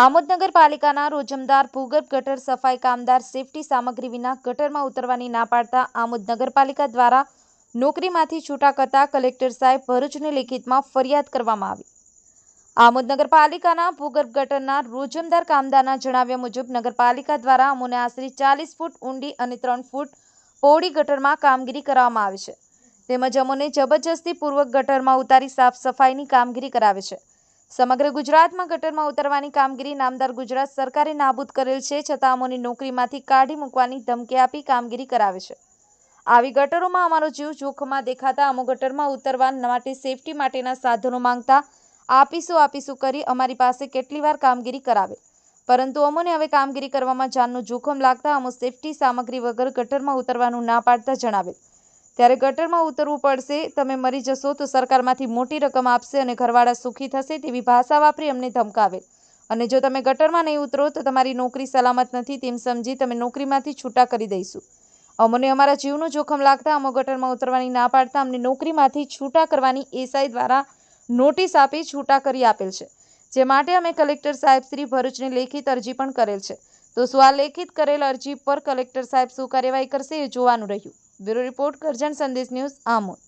આમોદ નગરપાલિકાના રોજમદાર ભૂગર્ભ ગટર સફાઈ કામદાર સેફટી સામગ્રી વિના ગટરમાં ઉતરવાની ના પાડતા આમોદ નગરપાલિકા દ્વારા નોકરીમાંથી છૂટા કરતા કલેક્ટર સાહેબ ભરૂચની લેખિતમાં ફરિયાદ કરવામાં આવી. આમોદ નગરપાલિકાના ભૂગર્ભ ગટરના રોજમદાર કામદારના જણાવ્યા મુજબ, નગરપાલિકા દ્વારા અમોને આશરે ચાલીસ ફૂટ ઊંડી અને ત્રણ ફૂટ પહોળી ગટરમાં કામગીરી કરવામાં આવે છે. તેમજ અમોને જબરજસ્તી પૂર્વક ગટરમાં ઉતારી સાફ સફાઈની કામગીરી કરાવે છે. સમગ્ર ગુજરાતમાં ગટરમાં ઉતરવાની કામગીરી નામદાર ગુજરાત સરકારે નાબૂદ કરેલ છે, છતાં અમોની નોકરીમાંથી કાઢી મૂકવાની ધમકી આપી કામગીરી કરાવે છે. આવી ગટરોમાં અમારો જીવ જોખમમાં દેખાતા અમો ગટરમાં ઉતરવા માટે સેફટી માટેના સાધનો માંગતા આપીશું આપીશું કરી અમારી પાસે કેટલી વાર કામગીરી કરાવે. પરંતુ અમોને હવે કામગીરી કરવામાં જાનનું જોખમ લાગતા અમો સેફટી સામગ્રી વગર ગટરમાં ઉતરવાનું ના પાડતા જણાવેલ ત્યારે ગટરમાં ઉતરવું પડશે. તમે મરી જશો તો સરકારમાંથી મોટી રકમ આપશે અને ઘરવાળા સુખી થશે તેવી ભાષા વાપરી અમને ધમકાવેલ અને જો તમે ગટરમાં નહીં ઉતરો તો તમારી નોકરી સલામત નથી તેમ સમજી તમે નોકરીમાંથી છૂટા કરી દઈશું. અમને અમારા જીવનું જોખમ લાગતા અમો ગટરમાં ઉતરવાની ના પાડતા અમને નોકરીમાંથી છૂટા કરવાની એસઆઈ દ્વારા નોટિસ આપી છૂટા કરી આપેલ છે. જે માટે અમે કલેક્ટર સાહેબ શ્રી ભરૂચને લેખિત અરજી પણ કરેલ છે. તો શું આ લેખિત કરેલ અરજી પર કલેક્ટર સાહેબ શું કાર્યવાહી કરશે એ જોવાનું રહ્યું. Bureau report Karjan Sandesh news Amod.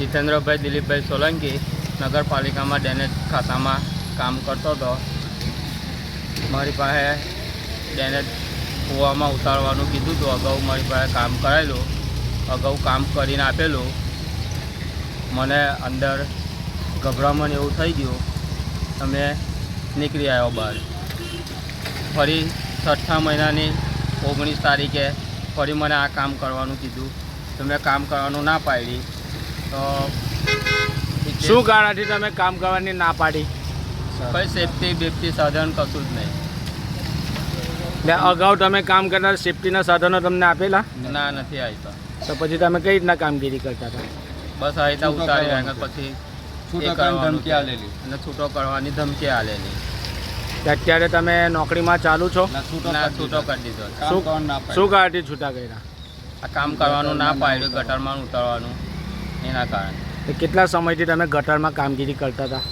Jitendrabhai Dilipbhai Solanki નગરપાલિકામાં ડેનેજ ખાતામાં કામ કરતો હતો. મારી પાસે ડેનેજ કૂવામાં ઉતારવાનું કીધું હતું. અગાઉ મારી પાસે કામ કરાયેલું. અગાઉ કામ કરીને આપેલું. મને અંદર ગભરામણ એવું થઈ ગયું. તમે નીકળી આવ્યો બહાર. ફરી છઠ્ઠા મહિનાની ઓગણીસ તારીખે ફરી મને આ કામ કરવાનું કીધું. તો મેં કામ કરવાનું ના પાડી. તો શું કારણથી તમે કામ કરવાની ના પાડી? કોઈ સેફટી બેફટી સાધન કશું જ નહીં. ને અગાઉ તમે કામ કરનાર સેફટીના સાધનો તમને આપેલા? ના નથી આવતા તો પછી તમે કઈ રીતના કામગીરી કરતા હતા? બસ આ રીતે ઉતારી આગળ પછી છૂટો કરવાનું ધમકી આલેલી. અને છૂટો કરવાની ધમકી આલેલી. અત્યારે તમે નોકરીમાં ચાલુ છો? ના છૂટો કરી દીધો. શું- કરવાનું ના પાડ્યું. શું કારણથી છૂટા કર્યા? આ કામ કરવાનું ના પાડ્યું ગટરમાં ઉતારવાનું. એના કારણે. કેટલા સમયથી તમે ગટરમાં કામગીરી કરતા હતા?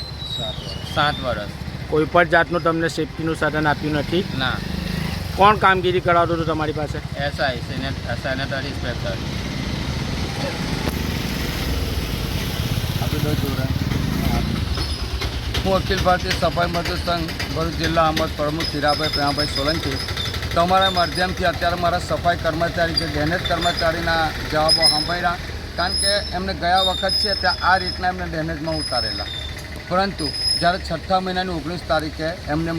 સાત વર્ષ. કોઈ પણ જાતનું તમને સેફટીનું સાધન આપ્યું નથી? ના. કોણ કામગીરી કરાવતું હતું તમારી પાસે? એસઆઈ સેનેટરી ઇન્સ્પેક્ટર આપી દો જોડે. હું અખિલ ભારતીય સફાઈ મજદૂર સંઘ ભરૂચ જિલ્લા અમદ પ્રમુખ હીરાભાઈ પ્રેમાભાઈ સોલંકી તમારા માધ્યમથી અત્યારે મારા સફાઈ કર્મચારી જે ડેનેજ કર્મચારીના જવાબો સાંભળ્યા. કારણ કે એમને ગયા વખત છે ત્યાં આ રીતના એમને ડેમેજમાં ઉતારેલા. પરંતુ જ્યારે છઠ્ઠા મહિનાની ઓગણીસ તારીખે એમને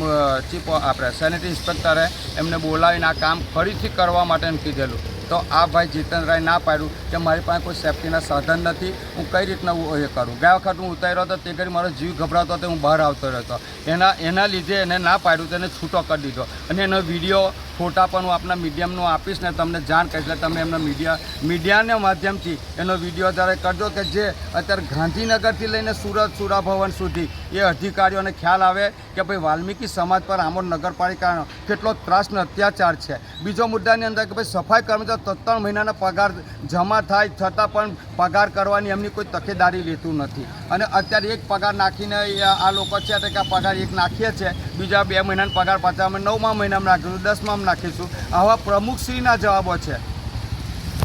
ચીફ આપણે સેનેટરી ઇન્સ્પેક્ટરે એમને બોલાવીને આ કામ ફરીથી કરવા માટે કીધેલું. તો આ ભાઈ જીતનરાય ના પાડ્યું કે મારી પાસે કોઈ સેફ્ટીના સાધન નથી, હું કઈ રીતના એ કરું? ગયા વખત હું ઉતાર્યો હતો, તે કરી મારો જીવ ગભરાતો હતો, હું બહાર આવતો રહેતો. હતો એના એના લીધે એને ના પાડ્યું તેને છૂટો કરી દીધો. અને એનો વીડિયો ફોટા પણ હું આપણા મીડિયમનું આપીશ ને તમને જાણ કરીશ. એટલે તમે એમના મીડિયા મીડિયાના માધ્યમથી એનો વીડિયો જ્યારે કરજો કે જે અત્યારે ગાંધીનગરથી લઈને સુરત સુરાભવન સુધી એ અધિકારીઓને ખ્યાલ આવે કે ભાઈ વાલ્મીકી સમાજ પર આમોદ નગરપાલિકાનો કેટલો ત્રાસ ને અત્યાચાર છે. બીજો મુદ્દાની અંદર કે ભાઈ સફાઈ કર્મચારી ત્રણ મહિનાના પગાર જમા થાય છતાં પણ પગાર કરવાની એમની કોઈ તકેદારી લેતું નથી. અને અત્યારે એક પગાર નાખીને આ લોકો છે એટલે કે પગાર એક નાખીએ છે. બીજા બે મહિનાનો પગાર પાછા અમે નવમા મહિનામાં નાખીશું, દસમામાં નાખીશું. આવા પ્રમુખશ્રીના જવાબો છે.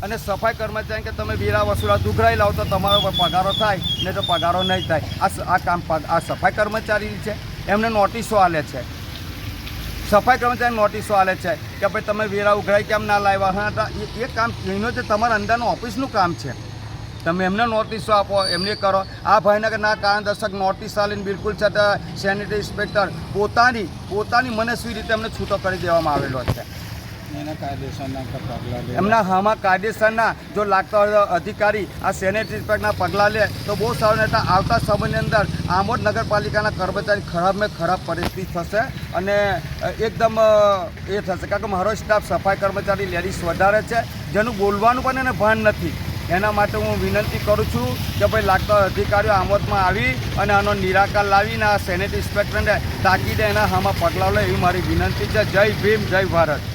અને સફાઈ કર્મચારી કે તમે વેરા વસૂલા દુઘરાઈ લાવો તો તમારો પગારો થાય, નહીં તો પગારો નહીં થાય. આ આ કામ આ સફાઈ કર્મચારી છે. એમને નોટિસો આલે છે. સફાઈ કર્મચારી નોટિસો આલે છે કે ભાઈ તમે વેરા ઉઘરાઈ કેમ ના લાવ્યા? હા એ કામ, એનો જે તમારા અંદરનું ઓફિસનું કામ છે. તમે એમને નોટિસો આપો એમને કરો. આ ભાઈને કે ના કારણ દર્શક નોટિસ આલીને બિલકુલ છે સેનિટરી ઇન્સ્પેક્ટર પોતાની પોતાની મનસ્વી રીતે એમને છૂટો કરી દેવામાં આવેલો છે. એમના હામાં કાયદેસરના જો લાગતા અધિકારી આ સેનેટરી ઇન્સ્પેક્ટરના પગલાં લે તો બહુ સારું નહીં આવતા સમયની અંદર આમોદ નગરપાલિકાના કર્મચારી ખરાબમાં ખરાબ પરિસ્થિતિ થશે અને એકદમ એ થશે. કારણ કે મારો સ્ટાફ સફાઈ કર્મચારી લેડીઝ વધારે છે. જેનું બોલવાનું પણ એને ભાન નથી. એના માટે હું વિનંતી કરું છું કે ભાઈ લાગતા અધિકારીઓ આમોદમાં આવી અને આનો નિરાકાર લાવીને આ સેનેટ ઇન્સ્પેક્ટરને તાકીદે એના હામાં પગલાં લે એવી મારી વિનંતી છે. જય ભીમ, જય ભારત.